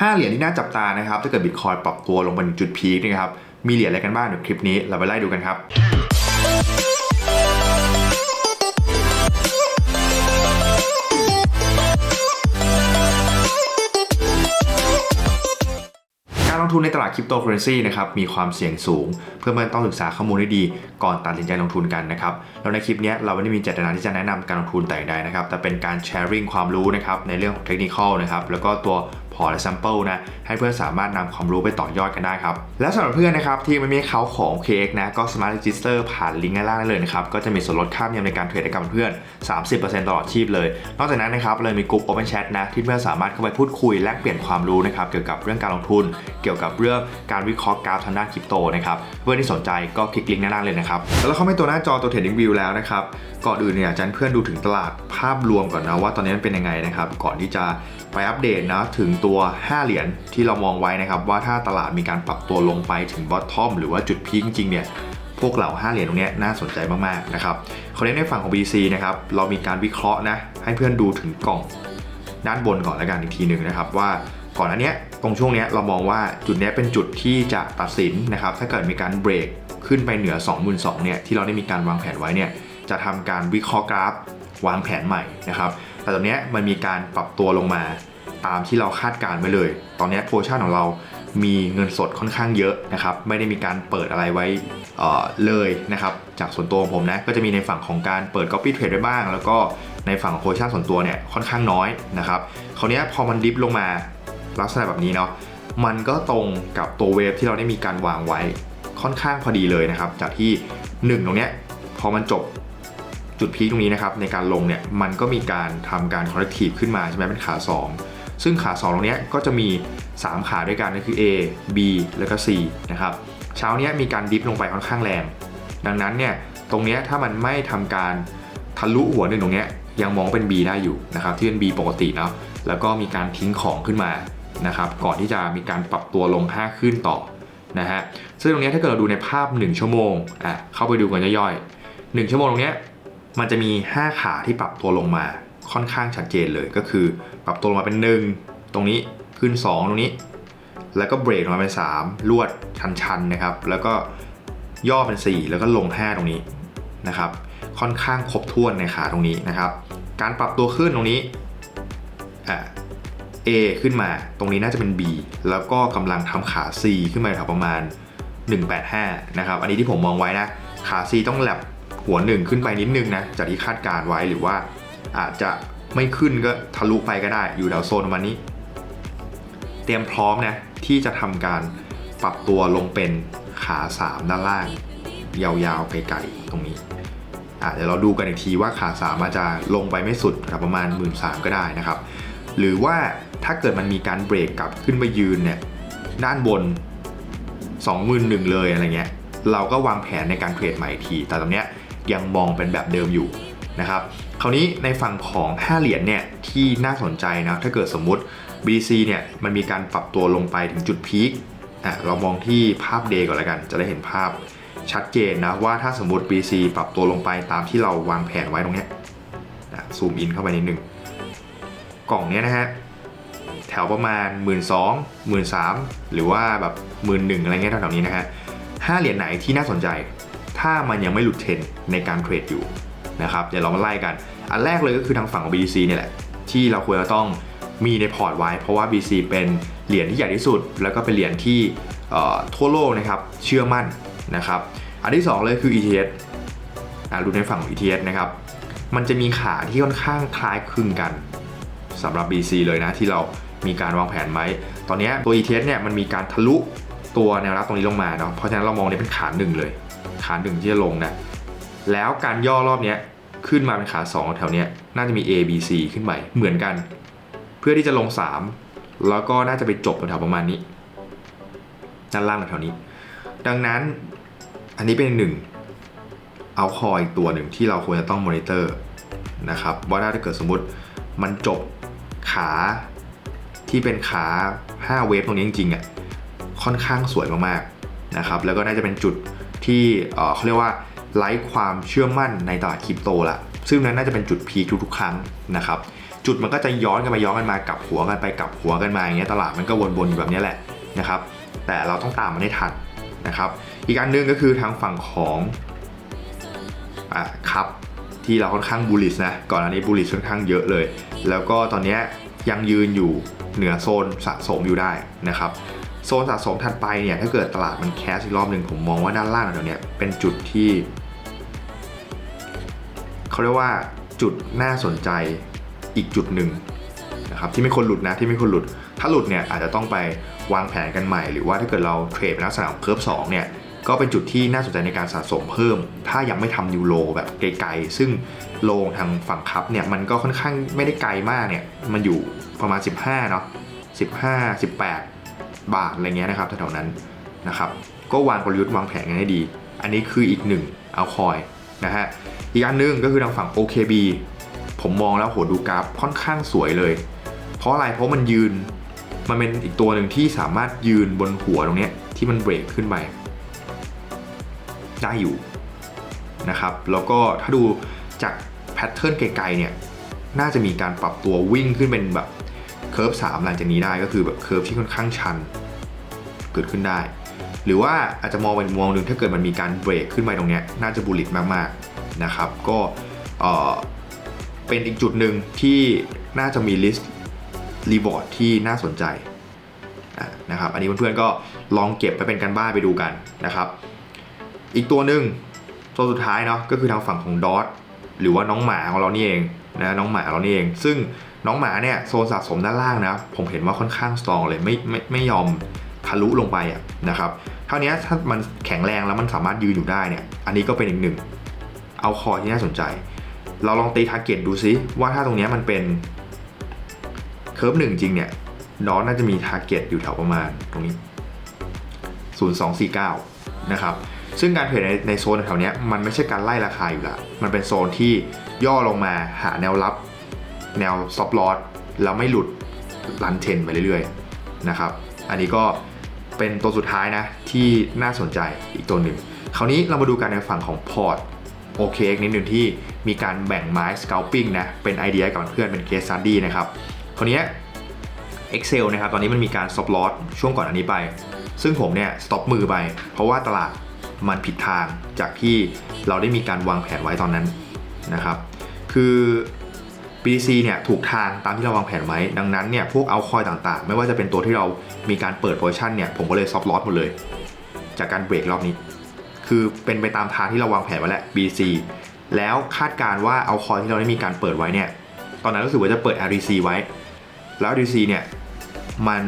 5เหรียญที่น่าจับตานะครับถ้าเกิดบิตคอยปรับตัวลงมาถึงจุดพีคนะครับมีเหรียญอะไรกันบ้างเดี๋ยวคลิปนี้เราไปไล่ดูกันครับการลงทุนในตลาดคริปโตเคอเรนซีนะครับมีความเสี่ยงสูง เพื่อมันต้องศึกษาข้อมูลให้ดี ก่อนตัดสินใจลงทุนกันนะครับแล้วในคลิปนี้เราไม่ได้มีเจตนาที่จะแนะนำการลงทุนแต่อย่างใดนะครับแต่เป็นการแชร์ริ่งความรู้นะครับในเรื่องของเทคนิคนะครับแล้วก็ตัว พอร์ตและแซมเปิลนะให้เพื่อนสามารถนำความรู้ไปต่อยอดกันได้ครับ และสำหรับเพื่อนนะครับที่ไม่มีเขาของ KX นะก็สามารถรีจิสเตอร์ผ่านลิงก์ด้านล่างได้เลยนะครับก็จะมีส่วนลดค่าธรรมเนียมในการเทรดให้กับเพื่อน 30%ตลอดชีพเลย นอกจากนั้นนะครับเลยมีกลุ่ม Open Chat นะที่เพื่อนสามารถเข้าไปพูดคุยแลกเปลี่ยนความรู้นะครับเกี่ยวกับเรื่องการลงทุน เกี่ยวกับเรื่องการวิเคราะห์กราฟทางด้านคริปโตนะครับเพื่อนที่สนใจก็คลิกลิงก์ด้านล่างเลยนะครับแล้วเราเข้าไปตัวหน้าจอตัว Trading View แล้วนะครับก่อนอื่นเนี่ยอาจารย์เพื่อนดูถึงตลาดภาพรวมก่อนนะว่าตอนนี้มันเป็นยังไงนะครับก่อนที่จะไปอัปเดตนะถึงตัว 5 เหรียญที่เรามองไว้นะครับ ว่าถ้าตลาดมีการปรับตัวลงไปถึงบอททอมหรือว่าจุดพีคจริงๆเนี่ยพวกเหล่า 5 เหรียญตรงนี้น่าสนใจมากๆนะครับเขาเรียกในฝั่งของ BC นะครับเรามีการวิเคราะห์นะให้เพื่อนดูถึงกล่องด้านบนก่อนแล้วกันอีกทีหนึ่งนะครับว่าก่อนอันเนี้ยตรงช่วงเนี้ยเรามองว่าจุดเนี้ยเป็นจุดที่จะตัดสินนะครับถ้าเกิดมีการเบรกขึ้นไปเหนือ 22,000เนี่ยที่เราได้มีการวางแผนไว้เนี่ยจะทำการวิเคราะห์กราฟวางแผนใหม่นะครับแต่ตอนเนี้ยมันมีการปรับตัวลงมา ตามที่เราคาดการไว้เลย ตอนนี้โพชั่นของเรามีเงินสดค่อนข้างเยอะนะครับ ไม่ได้มีการเปิดอะไรไว้เเลยนะครับ จากส่วนตัวของผมนะ ก็จะมีในฝั่งของการเปิด Copy Trade ไว้บ้าง แล้วก็ในฝั่งของโพชั่นส่วนตัวเนี่ยค่อนข้างน้อยนะครับ คราวนี้พอมันดิฟลงมาลักษณะแบบนี้เนาะ มันก็ตรงกับตัวเวฟที่เราได้มีการวางไว้ค่อนข้างพอดีเลยนะครับ จากที่ 1 ตรงเนี้ยพอมันจบจุดพีคตรงนี้นะครับในการลงเนี่ยมันก็มีการทำการ corrective ขึ้นมาใช่ไหมเป็นขา 2 ซึ่งขา2ตรงนี้ก็จะมี 3 ขาด้วยกันก็คือ A B แล้วก็ C นะครับเช้านี้มีการดิฟลงไปค่อนข้างแรง ดังนั้นเนี่ยตรงนี้ถ้ามันไม่ทำการทะลุหัวหนึ่งตรงนี้ยังมองเป็น B ได้อยู่นะครับที่เป็น B ปกติเนาะแล้วก็มีการทิ้งของขึ้นมานะครับก่อนที่จะมีการปรับตัวลง 5 ขึ้นต่อนะฮะซึ่งตรงนี้ถ้าเกิดเราดูในภาพ 1 ชั่วโมงอะเข้าไปดูกันย่อยๆ1ชั่วโมงตรงนี้มันจะมี 5 ขาที่ปรับตัวลงมาค่อนข้างชัดเจนเลยก็คือ ปรับตัวลงมาเป็น 1 ตรงนี้ขึ้น 2 ตรงนี้ แล้วก็เบรกลงมาเป็น 3 ลวดชันๆนะครับ แล้วก็ย่อเป็น 4 แล้วก็ลง 5 ตรงนี้นะครับ ค่อนข้างครบถ้วนในขาตรงนี้นะครับ การปรับตัวขึ้นตรงนี้อ่า A ขึ้นมา ตรงนี้น่าจะเป็น B แล้วก็กำลังทำขา C ขึ้นมาแถวประมาณ 185 นะครับ อันนี้ที่ผมมองไว้นะ ขา C ต้องแลบหัวหนึ่งขึ้นไปนิดนึงนะ จากที่คาดการไว้หรือว่าอาจจะ ไม่ขึ้นก็ทะลุไปก็ได้อยู่แถวโซนประมาณนี้ เตรียมพร้อมนะที่จะทำการปรับตัวลงเป็นขา 3 ด้านล่าง ยาวๆ ไกลๆตรงนี้อะเดี๋ยวเราดูกันอีกทีว่าขา 3 อาจจะลงไปไม่สุดแถวประมาณ 1 3ื่นก็ได้นะครับ หรือว่าถ้าเกิดมันมีการเบรกกลับขึ้นมายืนเนี่ยด้านบน 21,000เลยอะไรเงี้ยเราก็วางแผนในการเทรดใหม่อีกที แต่ตรงเนี้ยยังมองเป็นแบบเดิมอยู่นะครับ ราวนี้ในฝั่งของ 5 เหรียญเนี่ยที่น่าสนใจนะถ้าเกิดสมมุติ BC เนี่ยมันมีการปรับตัวลงไปถึงจุดพีคอะเรามองที่ภาพเดย์ก่อนแล้วกัน จะได้เห็นภาพชัดเจนนะว่าถ้าสมมติ BC ปรับตัวลงไปตามที่เราวางแผนไว้ตรงเนี้ยซูมอินเข้าไปนิดนึงกล่องเนี้ยนะฮะแถวประมาณ 1 2 0 0 0 1 3หรือว่าแบบ1 1 0 0 0อะไรเงี้ยแถวๆนี้นะฮะห้าเหรียญไหนที่น่าสนใจ ถ้ามันยังไม่หลุดเทรนในการเทรดอยู่ นะครับเดี๋ยวเรามาไล่กัน อันแรกเลยก็คือทางฝั่งของ BTC เนี่ยแหละ ที่เราควรจะต้องมีในพอร์ตไว้ เพราะว่า BTC เป็นเหรียญที่ใหญ่ที่สุด แล้วก็เป็นเหรียญที่ทั่วโลกนะครับเชื่อมั่นนะครับอันที่ 2 เลยคือ ETH อ่าดูในฝั่งของ ETH นะครับมันจะมีขาที่ค่อนข้างคล้ายคลึงกันสำหรับ BC เลยนะที่เรามีการวางแผนไว้ตอนนี้ตัว ETH เนี่ยมันมีการทะลุตัวแนวรับตรงนี้ลงมาเนาะ เพราะฉะนั้นเรามองเนี่ยเป็นขาหนึ่งเลย ขาหนึ่งที่จะลงนะ แล้วการย่อรอบนี้ขึ้นมาเป็นขา2แถวเนี้ยน่าจะมี A B C ขึ้นไปเหมือนกัน เพื่อที่จะลง 3 แล้วก็น่าจะไปจบแถวประมาณนี้ด้านล่างแถวนี้ ดังนั้นอันนี้เป็นหนึ่งเอาคอยตัวหนึ่งที่เราควรจะต้องมอนิเตอร์นะครับว่าถ้าเกิดสมมติมันจบขาที่เป็นขา 5 เวฟตรงนี้จริงๆอะค่อนข้างสวยมากๆนะครับแล้วก็น่าจะเป็นจุดที่เขาเรียกว่า ไร้ความเชื่อมั่นในตลาดคริปโตละซึ่งนั้นน่าจะเป็นจุดพีคทุกๆครั้งนะครับจุดมันก็จะย้อนกันไปย้อนกันมากลับหัวกันไปกลับหัวกันมาอย่างเงี้ยตลาดมันก็วนๆอยู่แบบเนี้ยแหละนะครับแต่เราต้องตามมันให้ทันนะครับอีกอันหนึงก็คือทางฝั่งของอะครับที่เราค่อนข้างบูลลิชนะก่อนอันนี้บูลลิชค่อนข้างเยอะเลย แล้วก็ตอนเนี้ยยังยืนอยู่เหนือโซนสะสมอยู่ได้นะครับโซนสะสมถัดไปเนี่ยถ้าเกิดตลาดมันแคสอีกรอบหนึ่งผมมองว่าด้านล่างแถวเนี้ยเป็นจุดที่ เขาเรียกว่าจุดน่าสนใจอีกจุดหนึ่งนะครับที่ไม่ควรหลุดนะที่ไม่ควรหลุด ถ้าหลุดเนี่ยอาจจะต้องไปวางแผนกันใหม่ หรือว่าถ้าเกิดเราเทรดเป็นลักษณะของเคิร์ฟสองเนี่ยก็เป็นจุดที่น่าสนใจในการสะสมเพิ่ม ถ้ายังไม่ทำยูโรแบบไกลๆ ซึ่งโลงทางฝั่งคัพเนี่ยมันก็ค่อนข้างไม่ได้ไกลมากเนี่ยมันอยู่ประมาณ 15เนาะ15 18 บาทอะไรเงี้ยนะครับแถวๆนั้นนะครับก็วางกลยุทธ์วางแผนกันให้ดี อันนี้คืออีกหนึ่งเอาคอย นะฮะอีกอันหนึงก็คือทางฝั่ง OKB ผมมองแล้วโหดูกราฟค่อนข้างสวยเลย เพราะอะไรเพราะมันยืนมันเป็นอีกตัวหนึ่งที่สามารถยืนบนหัวตรงนี้ที่มันเบรกขึ้นไปได้อยู่นะครับ แล้วก็ถ้าดูจากแพทเทิร์นไกลๆเนี่ยน่าจะมีการปรับตัววิ่งขึ้นเป็นแบบเคิร์ฟ3หลังจากนี้ได้ก็คือแบบเคิร์ฟที่ค่อนข้างชัน เกิดขึ้นได้ หรือว่าอาจจะมองเป็นมองหนึ่งถ้าเกิดมันมีการเบรกขึ้นไปตรงเนี้ยน่าจะบูลลิตมากๆนะครับ ก็เป็นอีกจุดหนึ่งที่น่าจะมีลิสต์รีบอร์ดที่น่าสนใจนะครับ อันนี้เพื่อนๆก็ลองเก็บไปเป็นกันบ้านไปดูกันนะครับ อีกตัวหนึ่งตัวสุดท้ายเนาะก็คือทางฝั่งของดอทหรือว่าน้องหมาของเรานี่เองนะน้องหมาเรานี่เอง ซึ่งน้องหมาเนี่ยโซนสะสมด้านล่างนะผมเห็นว่าค่อนข้างสตรองเลยไม่ไม่ไม่ยอม ทะลุลงไปะนะครับเท่านี้ถ้ามันแข็งแรงแล้วมันสามารถยืนอยู่ได้เนี่ย อันนี้ก็เป็นอีกหนึ่ง เอาคอที่น่าสนใจ เราลองตีทาร์เก็ตดูซิว่าถ้าตรงเนี้ยมันเป็นเคิร์ฟหนึ่งจริงเนี่ยดอทน่าจะมีทาร์เก็ตอยู่แถวประมาณตรงนี้ 0249 นะครับ ซึ่งการเทรดในในโซนแถวเนี้ยมันไม่ใช่การไล่ราคาอยู่ล้วมันเป็นโซนที่ย่อลงมาหาแนวรับ แนวซอฟต์ลอสแล้วไม่หลุดรันเทนไปเรื่อยๆ นะครับ อันนี้ก็ เป็นตัวสุดท้ายนะ ที่น่าสนใจอีกตัวหนึ่ง คราวนี้เรามาดูกันในฝั่งของพอร์ตโอเคนิดหนึ่งที่มีการแบ่งไม้ scalping นะเป็นไอเดียกับเพื่อนเป็น case study นะครับคราวนี้ Excel นะครับตอนนี้มันมีการ stop loss ช่วงก่อนอันนี้ไป ซึ่งผมเนี่ย stop มือไป เพราะว่าตลาดมันผิดทางจากที่เราได้มีการวางแผนไว้ตอนนั้นนะครับ คือ BTC เนี่ยถูกทางตามที่เราวางแผนไว้ ดังนั้นเนี่ยพวกเอาคอยต่างๆ ไม่ว่าจะเป็นตัวที่เรามีการเปิดโพซิชันเนี่ยผมก็เลย stop loss หมดเลย จากการเบรกรอบนี้ คือเป็นไปตามทางที่เราวางแผนไว้แล้ว BTC แล้วคาดการว่าเอาคอยที่เราได้มีการเปิดไว้เนี่ยตอนนั้นรู้สึกว่าจะเปิด RDC ไว้ แล้ว RDC เนี่ยมัน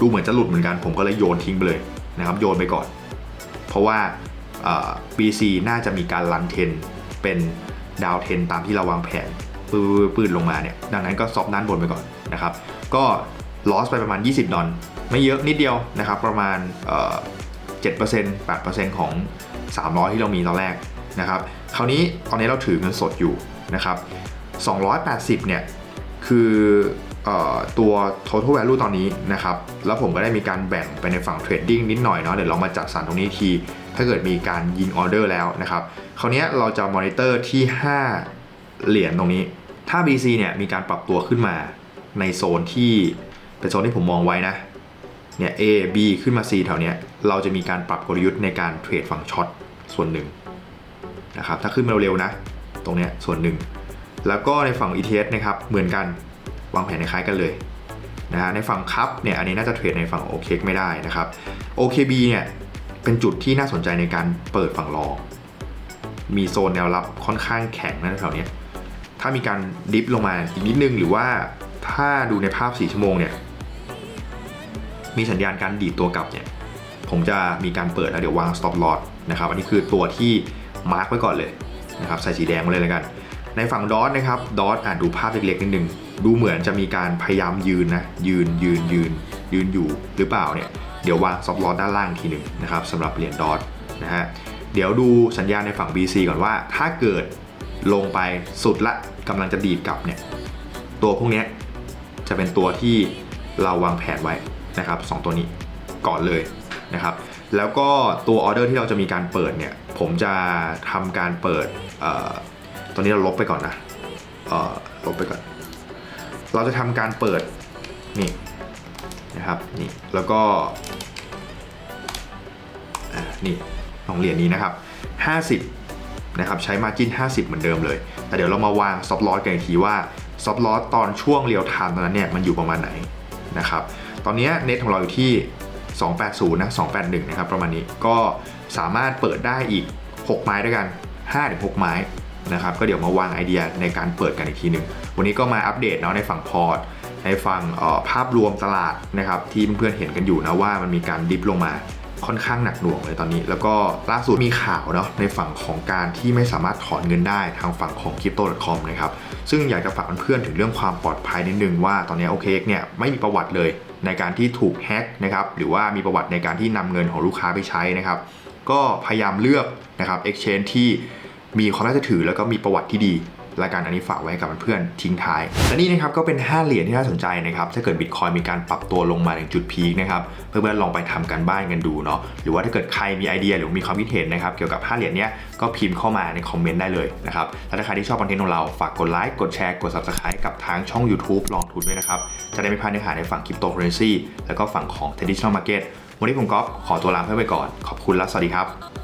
ดูเหมือนจะหลุดเหมือนกัน ผมก็เลยโยนทิ้งไปเลยนะครับโยนไปก่อน เพราะว่า BC น่าจะมีการรันเทนเป็นดาวเทนตามที่เราวางแผน ปืนปืนลงมาเนี่ยดังนั้นก็ซอฟด้านบนไปก่อนนะครับก็ลอสไปประมาณ 20 ดอลไม่เยอะนิดเดียวนะครับประมาณเอ่อ7% 8%ของ 300 ที่เรามีตอนแรกนะครับคราวนี้ตอนนี้เราถือเงินสดอยู่นะครับ280 เนี่ยคือเออตัว total value ตอนนี้นะครับ แล้วผมก็ได้มีการแบ่งไปในฝั่ง trading นิดหน่อยเนาะ เดี๋ยวเรามาจัดสรรตรงนี้ที ถ้าเกิดมีการยิงออเดอร์แล้วนะครับ คราวนี้เราจะมอนิเตอร์ที่ 5 เหรียญตรงนี้ ถ้า BC เนี่ยมีการปรับตัวขึ้นมาในโซนที่เป็นโซนที่ผมมองไว้นะ เนี่ย A B ขึ้นมา C แถวเนี้ย เราจะมีการปรับกลยุทธ์ในการเทรดฝั่งช็อตส่วนหนึ่งนะครับถ้าขึ้นมาเร็วๆนะ ตรงเนี้ยส่วนหนึ่ง แล้วก็ในฝั่ง ETS นะครับเหมือนกันวางแผนคล้ายกันเลยนะฮะในฝั่งคัพเนี่ยอันนี้น่าจะเทรดในฝั่ง OK ไม่ได้นะครับ OKB เนี่ยเป็นจุดที่น่าสนใจในการเปิดฝั่งรองมีโซนแนวรับค่อนข้างแข็งนะแถวเนี้ย ถ้ามีการดิฟลงมาอีกนิดนึง หรือว่าถ้าดูในภาพ 4 ชั่วโมงเนี่ย มีสัญญาณการดีดตัวกลับเนี่ย ผมจะมีการเปิดแล้วเดี๋ยววาง stop loss นะครับ อันนี้คือตัวที่มาร์กไว้ก่อนเลยนะครับ ใส่สีแดงไว้เลยแล้วกัน ในฝั่งดอทนะครับ ดอทอ่านดูภาพเล็กๆนิดนึง ดูเหมือนจะมีการพยายามยืนนะ ยืน ยืน ยืน ยืนอยู่หรือเปล่าเนี่ย เดี๋ยววาง stop loss ด้านล่างทีหนึ่งนะครับสำหรับเหรียญดอทนะฮะ เดี๋ยวดูสัญญาณในฝั่ง BC ก่อนว่า ถ้าเกิด ลงไปสุดละกำลังจะดีดกลับเนี่ยตัวพวกนี้จะเป็นตัวที่เราวางแผนไว้นะครับสองตัวนี้ก่อนเลยนะครับแล้วก็ตัวออเดอร์ที่เราจะมีการเปิดเนี่ยผมจะทำการเปิดตอนนี้เราลบไปก่อนนะลบไปก่อน เราจะทำการเปิดนี่นะครับนี่แล้วก็นี่ของเหรียญนี้นะครับ 50 นะครับใช้มาจิ้น50 เหมือนเดิมเลย แต่เดี๋ยวเรามาวางซอฟต์ลอสกันอีกทีว่าซอฟต์ลอสตอนช่วงเรียวไทม์ตอนนั้นเนี่ยมันอยู่ประมาณไหนนะครับตอนนี้เน็ตของเราอยู่ที่ 280 นะ 281 นะครับประมาณนี้ก็สามารถเปิดได้อีก 6 ไม้ด้วยกัน 5-6 ไม้นะครับก็เดี๋ยวมาวางไอเดียในการเปิดกันอีกทีหนึ่งวันนี้ก็มาอัปเดตเนาะในฝั่งพอร์ตในฝั่งภาพรวมตลาดนะครับที่เพื่อนๆเห็นกันอยู่นะว่ามันมีการดิฟลงมา ค่อนข้างหนักหน่วงเลยตอนนี้ แล้วก็ล่าสุดมีข่าวเนาะในฝั่งของการที่ไม่สามารถถอนเงินได้ทางฝั่งของ crypto.com นะครับซึ่งอยากจะฝากเพื่อนถึงเรื่องความปลอดภัยนิดนึงว่าตอนนี้ OKX เนี่ยไม่มีประวัติเลยในการที่ถูกแฮ็กนะครับหรือว่ามีประวัติในการที่นำเงินของลูกค้าไปใช้นะครับก็พยายามเลือกนะครับ exchange ที่มีความน่าจะถือแล้วก็มีประวัติที่ดี รายการอันนี้ฝากไว้กับเพื่อนๆทิ้งท้าย และนี่นะครับก็เป็น 5 เหรียญที่น่าสนใจนะครับถ้าเกิดบิตคอยมีการปรับตัวลงมาถึงจุดพีคนะครับเพื่อนๆลองไปทำกันบ้านกันดูเนาะหรือว่าถ้าเกิดใครมีไอเดียหรือมีความคิดเห็นนะครับเกี่ยวกับ 5 เหรียญเนี้ยก็พิมพ์เข้ามาในคอมเมนต์ได้เลยนะครับและถ้าใครที่ชอบคอนเทนต์ของเราฝากกดไลค์กดแชร์กด subscribe กับทางช่อง YouTube ลองทุนด้วยนะครับจะได้ไม่พลาดเนื้อหาในฝั่งคริปโตเคอเรนซีแล้วก็ฝั่งของ traditional market วันนี้ผมก๊อฟขอตัวลาเพื่อนไปก่อน ขอบคุณและสวัสดีครับ